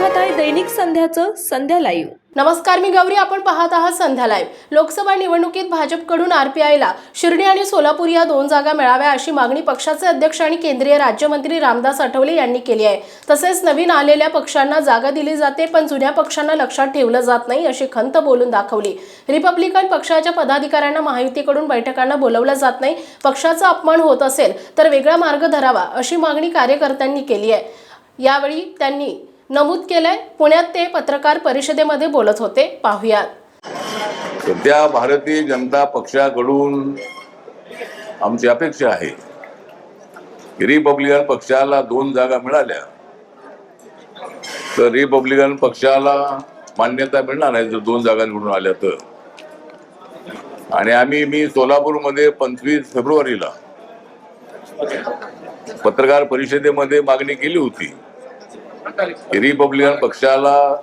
दैनिक संध्याचं संध्या live नमस्कार मी गौरी. आपण पाहत आहात संध्या लाईव्ह लोकसभा निवडणुकीत भाजपकडून आरपीआयला शिर्डी आणि सोलापूर या दोन जागा मिळाव्या अशी मागणी पक्षाचे अध्यक्ष आणि केंद्रीय राज्यमंत्री रामदास आठवले यांनी केली आहे. तसेच नवीन आलेल्या पक्षांना जागा दिली जाते पण जुन्या पक्षांना लक्षात ठेवलं जात नाही अशी खंत बोलून दाखवली. रिपब्लिकन पक्षाच्या पदाधिकाऱ्यांना महायुतीकडून बैठकांना बोलवलं जात नाही. पक्षाचा अपमान होत असेल तर वेगळा मार्ग धरावा अशी मागणी कार्यकर्त्यांनी केली आहे. यावेळी त्यांनी नमूद केलंय. पुण्यात ते पत्रकार परिषदेमध्ये बोलत होते. पाहुयात. सध्या भारतीय जनता पक्षाकडून आमची अपेक्षा आहे. की रिपब्लिकन पक्षाला दोन जागा मिळाल्या. तर रिपब्लिकन पक्षाला मान्यता मिळणार आहे जर दोन जागा निवडून आल्या तर. आणि आम्ही मी सोलापूरमध्ये पंचवीस फेब्रुवारीला पत्रकार परिषदेमध्ये मागणी केली होती. रिपब्लिकन पक्षाला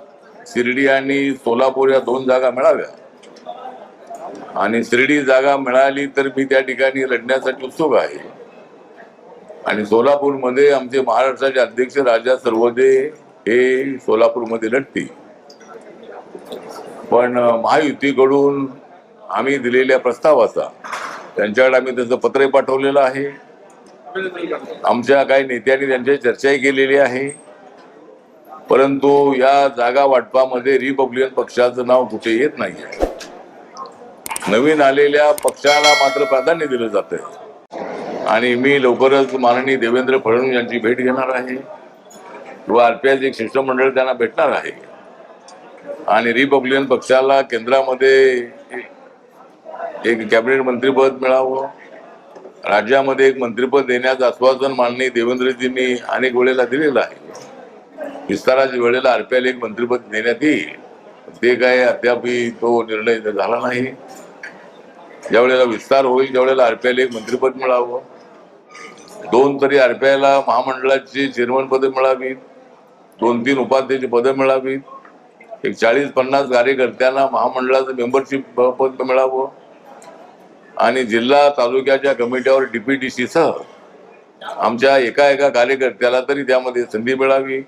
शिर्डी आणि सोलापूर या दोन जागा मिळाव्या. आणि शिर्डी जागा मिळाली तर मी त्या ठिकाणी लढण्यासाठी उत्सुक आहे. आणि सोलापूरमध्ये आमचे महाराष्ट्राचे अध्यक्ष राजा सर्वदे हे सोलापूरमध्ये लढतील. पण महायुतीकडून आम्ही दिलेल्या प्रस्तावाचा त्यांच्याकडे आम्ही त्याचं पत्रही पाठवलेलं आहे. आमच्या काही नेत्यांनी त्यांच्याशी चर्चाही केलेली आहे. परंतु या जागा वाटपामध्ये रिपब्लिकन पक्षाचं नाव कुठे येत नाही नवीन आलेल्या पक्षाला मात्र प्राधान्य दिलं जातं आणि मी लवकरच माननीय देवेंद्र फडणवीस यांची भेट घेणार आहे. व आरपीआयचं एक शिष्टमंडळ त्यांना भेटणार आहे. आणि रिपब्लिकन पक्षाला केंद्रामध्ये एक कॅबिनेट मंत्रीपद मिळावं. राज्यामध्ये एक मंत्रीपद देण्याचं आश्वासन माननीय देवेंद्रजींनी अनेक वेळेला दिलेलं आहे. विस्ताराच्या वेळेला आरपीआयला एक मंत्रिपद देण्यात येईल. ते काय अद्यापही तो निर्णय झाला नाही. ज्या वेळेला विस्तार होईल त्यावेळेला आरपीआयला एक मंत्रिपद मिळावं. दोन तरी आरपीआयला महामंडळाची चेअरमन पदं मिळावीत. दोन तीन उपाध्यक्ष पदं मिळावीत. एक चाळीस पन्नास कार्यकर्त्यांना महामंडळाचं मेंबरशिप पद मिळावं. आणि जिल्हा तालुक्याच्या कमिट्यावर डीपीटीसी सह आमच्या एका एका कार्यकर्त्याला तरी त्यामध्ये संधी मिळावी.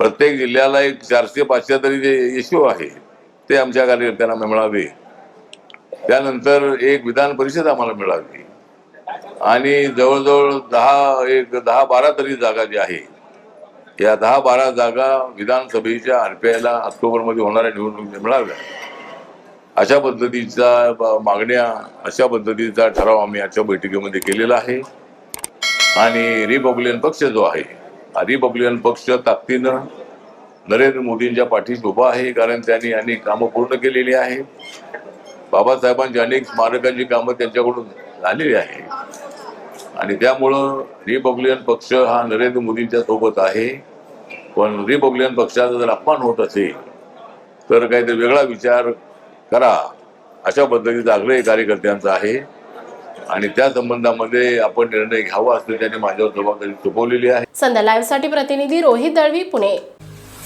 प्रत्येक जिल्ह्याला एक चारशे पाचशे तरी जे इश्यू आहे ते आमच्या कार्यकर्त्यांना मिळावे. त्यानंतर एक विधान परिषद आम्हाला मिळावी. आणि जवळजवळ दहा एक दहा बारा तरी जागा जी आहे या दहा बारा जागा विधानसभेच्या आरपीआयला ऑक्टोबरमध्ये होणाऱ्या निवडणुकीत मिळाव्या. अशा पद्धतीचा मागण्या अशा पद्धतीचा ठराव आम्ही आजच्या बैठकीमध्ये केलेला आहे. आणि रिपब्लिकन पक्ष जो आहे रिपब्लिकन पक्ष ताकदीनं नरेंद्र मोदींच्या पाठीशी उभा आहे कारण त्यांनी अनेक कामं पूर्ण केलेली आहे. बाबासाहेबांची अनेक स्मारकांची कामं त्यांच्याकडून झालेली आहे. आणि त्यामुळं रिपब्लिकन पक्ष हा नरेंद्र मोदींच्या सोबत आहे. पण रिपब्लिकन पक्षाचा जर अपमान होत असेल तर काहीतरी वेगळा विचार करा. अशा पद्धतीचा आग्रह कार्यकर्त्यांचा आहे. आणि त्या संबंधामध्ये आपण निर्णय घ्यावा असं त्यांनी माझ्यावर जबाबदारी सोपवलेली आहे. संध्या लाईव्हसाठी प्रतिनिधी रोहित दळवी पुणे.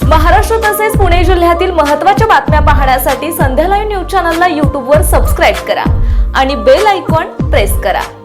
महाराष्ट्र तसेच पुणे जिल्ह्यातील महत्त्वाच्या बातम्या पाहण्यासाठी संध्या लाईव्ह न्यूज चॅनलला यूट्यूबवर सबस्क्राईब करा आणि बेल आयकॉन प्रेस करा.